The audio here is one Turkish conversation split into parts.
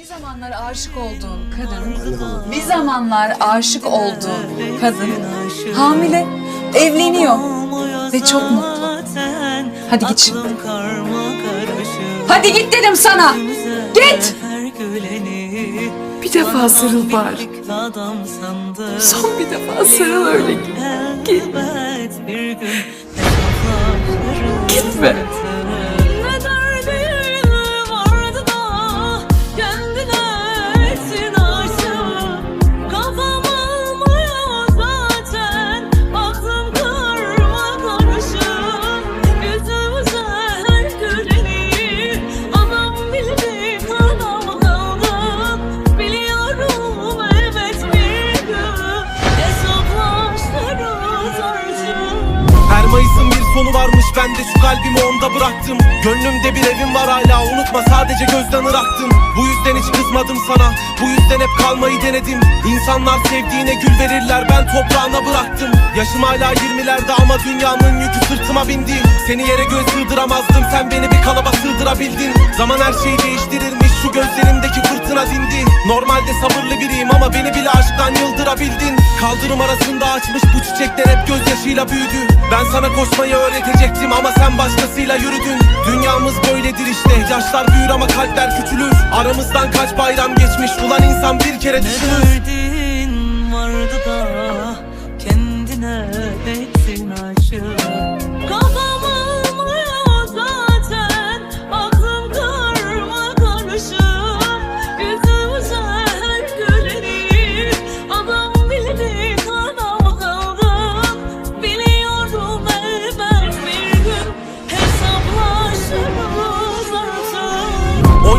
Bir zamanlar aşık olduğun kadın, bir zamanlar aşık olduğun kadın hamile, evleniyor ve çok mutlu. Hadi git şimdi. Hadi git dedim sana. Git. Bir defa sarıl bari. Son bir defa sarıl öyle git. Git. Gitme. Sonu varmış. Ben de şu kalbimi onda bıraktım. Gönlümde bir evim var hala. Unutma sadece gözden ıraktım. Bu yüzden hiç kızmadım sana. Bu yüzden hep kalmayı denedim. İnsanlar sevdiğine gül verirler. Ben toprağına bıraktım. Yaşım hala 20'lerde ama dünyamın yükü sırtıma bindi. Seni yere göğe sığdıramazdım. Sen beni bir kalaba sığdırabildin. Zaman her şeyi fırtına dindi Normalde sabırlı biriyim ama beni bile aşktan yıldırabildin. Kaldırım arasında açmış bu çiçekler hep gözyaşıyla büyüdü. Ben sana koşmayı öğretecektim ama sen başkasıyla yürüdün. Dünyamız böyledir işte yaşlar büyür ama kalpler küçülür. Aramızdan kaç bayram geçmiş ulan insan bir kere düşünür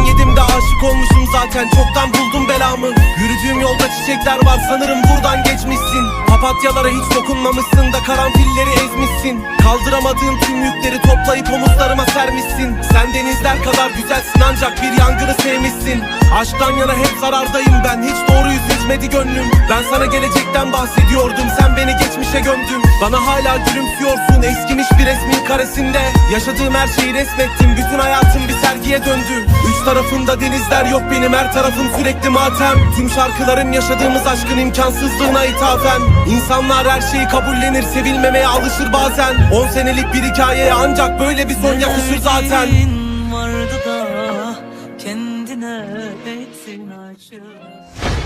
artık 17'imde aşık olmuşum zaten. Çoktan buldum belamı. Yürüdüğüm yolda çiçekler var. Sanırım buradan geçmişsin. Papatyalara hiç dokunmamışsın da karanfilleri ezmişsin. Kaldıramadığım tüm yükleri toplayıp omuzlarıma sermişsin. Sen denizler kadar güzelsin ancak bir yangını sevmişsin. Aşktan yana hep zarardayım ben. Hiç doğruyu seçmedi gönlüm. Ben sana gelecekten bahsediyordum. Sen beni geçmişe gömdün. Bana hala gülümsüyorsun. Eskimiş bir resmin karesinde Yaşadığım her şeyi resmettim bütün hayatım bir sergiye döndü. Üç tarafımda denizler yok benim her tarafım sürekli matem. Tüm şarkılarım yaşadığımız aşkın imkansızlığına ithafen. İnsanlar her şeyi kabullenir sevilmemeye alışır bazen. On senelik bir hikayeye ancak böyle bir son yakışır zaten. Vardı da kendine etsin aşık